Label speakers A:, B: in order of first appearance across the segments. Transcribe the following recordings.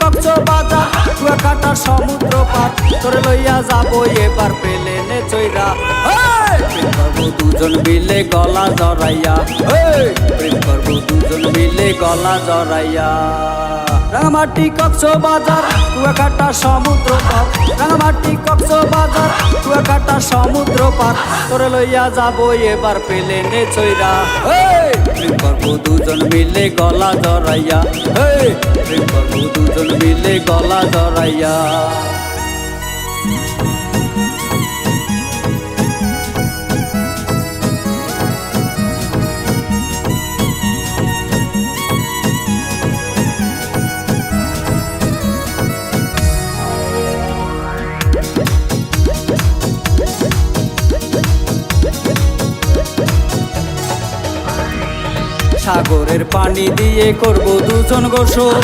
A: Cox বাজার কুয়াকাটা সমুদ্র পার তোরে লইয়া যাব এবার প্লেনে হেই! প্রেম করব দুজন মিলে গলা জড়াইয়া! প্রেম করব দুজন মিলে গলা জড়াইয়া রাঙামাটি কক্স বাজার কুয়াকাটা সমুদ্র পার রাঙামাটি কক্স বাজার কুয়াকাটা সমুদ্র পার তোরে লইয়া যাব এবার চইরা। হেই! প্রেম করব দুজন মিলে গলা জড়াইয়া। হে করব দুজন মিলে গলা জড়াইয়া। সাগরের পানি দিয়ে করব দুজন গোসল।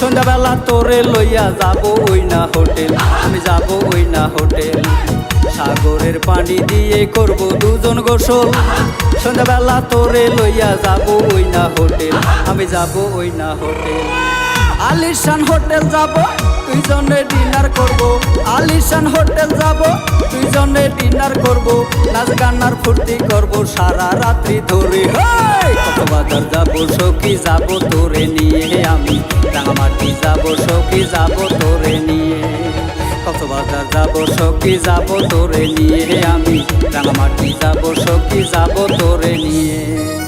A: সন্ধ্যাবেলা তোরে লইয়া যাব ওই না হোটেল। আমি যাব ওই না হোটেল। সাগরের পানি দিয়ে করব দুজন গোসল। সন্ধ্যাবেলা তোরে লইয়া যাব ওই না হোটেল। আমি যাব ওই না হোটেল। আলিশান হোটেল যাব, দুইজনে ডিনার করব। আলিশান হোটেল যাব, দুইজনে ডিনার করব। নাচ গান্নার ফুর্তি করব সারা রাত্রি ধরে। কক্সবাজার যাব যাব যাব তোরে নিয়ে আমি। রাঙামাটি যাব, সখি যাব তোরে নিয়ে। কক্সবাজার যাব, সখি যাব তোরে নিয়ে আমি। রাঙামাটি যাব, সখি যাব তোরে নিয়ে।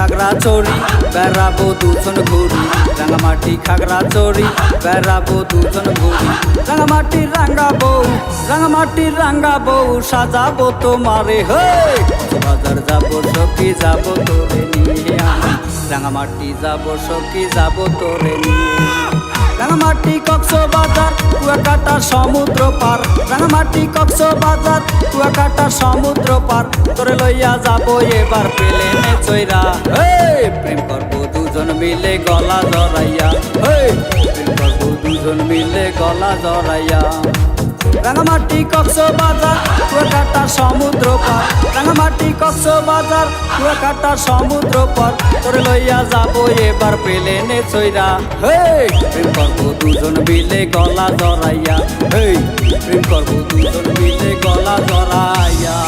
A: খাগড়া চড়ি, বেড়াবো দুজন ঘুরি রাঙামাটি খাগড়া চড়ি, বেড়াবো দুজন ঘুরি রাঙামাটি রাঙ্গা বউ রাঙামাটি রাঙ্গা বউ সাজাবো তোমারে হে বাজার যাব সকি যাব তোরে নিয়ে রাঙামাটি যাব সকি যাব তোরে নিয়ে রাঙামাটি কক্স বাজার কুয়াকাটা সমুদ্র পার। রাঙামাটি কক্স বাজার কুয়াকাটা সমুদ্র পার। তোরে লইয়া যাব এবার প্লেনে চইরা। হেই, প্রেম করব দুজন মিলে গলা জড়াইয়া। হেই, প্রেম করব দুজন মিলে গলা জড়াইয়া। রাঙামাটি কক্স কুয়াকাটা সমুদ্র পার। রাঙামাটি কক্স বাজার কুয়াকাটা সমুদ্র পার। তোর লইয়া যাব এবার প্লেনে চইরা। হেই, প্রেম দুজন মিলে গলা জড়াইয়া। হেই, প্রেম দুজন মিলে গলা জড়াইয়া।